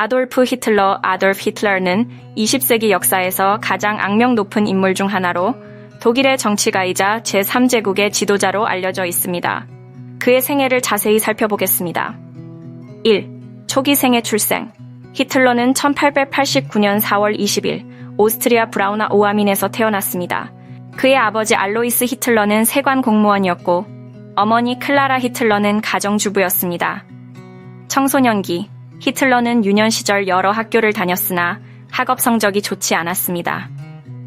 아돌프 히틀러 아돌프 히틀러는 20세기 역사에서 가장 악명 높은 인물 중 하나로 독일의 정치가이자 제3제국의 지도자로 알려져 있습니다. 그의 생애를 자세히 살펴보겠습니다. 1. 초기 생애 출생 히틀러는 1889년 4월 20일 오스트리아 브라우나 오아민에서 태어났습니다. 그의 아버지 알로이스 히틀러는 세관 공무원이었고 어머니 클라라 히틀러는 가정주부였습니다. 청소년기 히틀러는 유년 시절 여러 학교를 다녔으나 학업 성적이 좋지 않았습니다.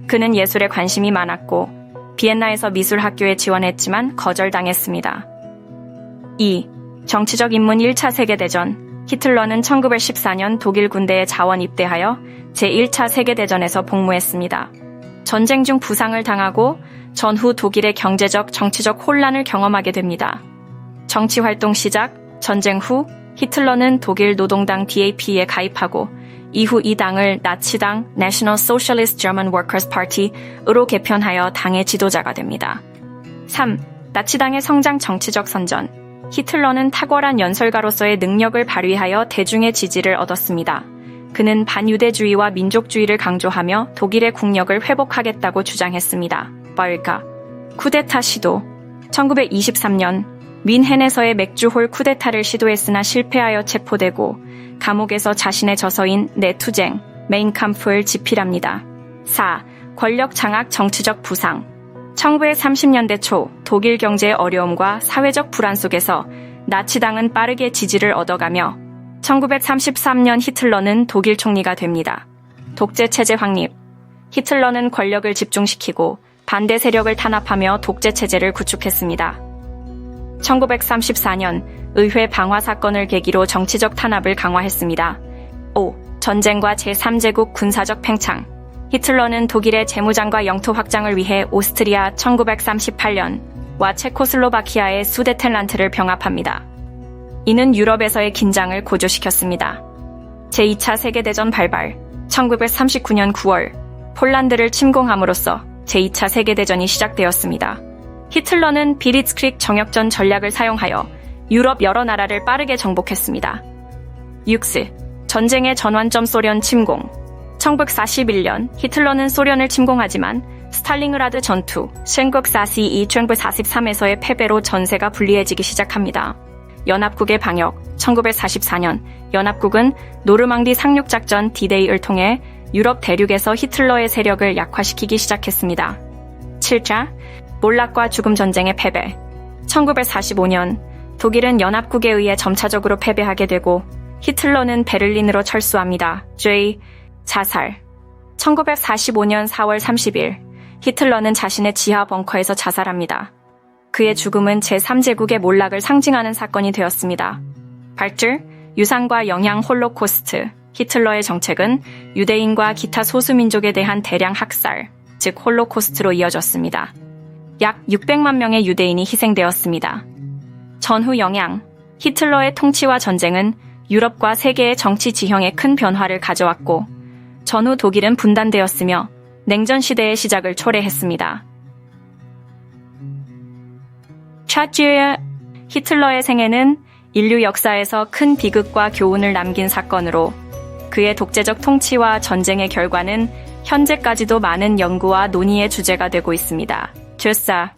그는 예술에 관심이 많았고 비엔나에서 미술 학교에 지원했지만 거절당했습니다. 2. 정치적 입문 1차 세계대전 히틀러는 1914년 독일 군대에 자원 입대하여 제1차 세계대전에서 복무했습니다. 전쟁 중 부상을 당하고 전후 독일의 경제적, 정치적 혼란을 경험하게 됩니다. 정치 활동 시작, 전쟁 후 히틀러는 독일 노동당 DAP에 가입하고 이후 이 당을 나치당 National Socialist German Workers Party으로 개편하여 당의 지도자가 됩니다. 3. 나치당의 성장 정치적 선전 히틀러는 탁월한 연설가로서의 능력을 발휘하여 대중의 지지를 얻었습니다. 그는 반유대주의와 민족주의를 강조하며 독일의 국력을 회복하겠다고 주장했습니다. 바을까 쿠데타 시도 1923년 윈헨에서의 맥주홀 쿠데타를 시도했으나 실패하여 체포되고 감옥에서 자신의 저서인 내 투쟁 메인캄프를 집필합니다. 4. 권력 장악 정치적 부상 1930년대 초 독일 경제의 어려움과 사회적 불안 속에서 나치당은 빠르게 지지를 얻어가며 1933년 히틀러는 독일 총리가 됩니다. 독재 체제 확립. 히틀러는 권력을 집중시키고 반대 세력을 탄압하며 독재 체제를 구축했습니다. 1934년 의회 방화 사건을 계기로 정치적 탄압을 강화했습니다. 5. 전쟁과 제3제국 군사적 팽창. 히틀러는 독일의 재무장과 영토 확장을 위해 오스트리아 1938년과 체코슬로바키아의 수데텐란트를 병합합니다. 이는 유럽에서의 긴장을 고조시켰습니다. 제2차 세계대전 발발, 1939년 9월, 폴란드를 침공함으로써 제2차 세계대전이 시작되었습니다. 히틀러는 비리츠크릭 정역전 전략을 사용하여 유럽 여러 나라를 빠르게 정복했습니다. 6스, 전쟁의 전환점 소련 침공. 1941년 히틀러는 소련을 침공하지만 스탈링그라드 전투, 쉔국 4C2 1943에서의 패배로 전세가 불리해지기 시작합니다. 연합국의 방역 1944년 연합국은 노르망디 상륙작전 디데이를 통해 유럽 대륙에서 히틀러의 세력을 약화시키기 시작했습니다. 7차 몰락과 죽음 전쟁의 패배 1945년 독일은 연합국에 의해 점차적으로 패배하게 되고 히틀러는 베를린으로 철수합니다. J 자살 1945년 4월 30일 히틀러는 자신의 지하 벙커에서 자살합니다. 그의 죽음은 제3제국의 몰락을 상징하는 사건이 되었습니다. 발줄, 유산과 영양 홀로코스트, 히틀러의 정책은 유대인과 기타 소수민족에 대한 대량 학살, 즉 홀로코스트로 이어졌습니다. 약 600만 명의 유대인이 희생되었습니다. 전후 영향, 히틀러의 통치와 전쟁은 유럽과 세계의 정치 지형에 큰 변화를 가져왔고, 전후 독일은 분단되었으며 냉전 시대의 시작을 초래했습니다. 차쥐의 히틀러의 생애는 인류 역사에서 큰 비극과 교훈을 남긴 사건으로 그의 독재적 통치와 전쟁의 결과는 현재까지도 많은 연구와 논의의 주제가 되고 있습니다. 주사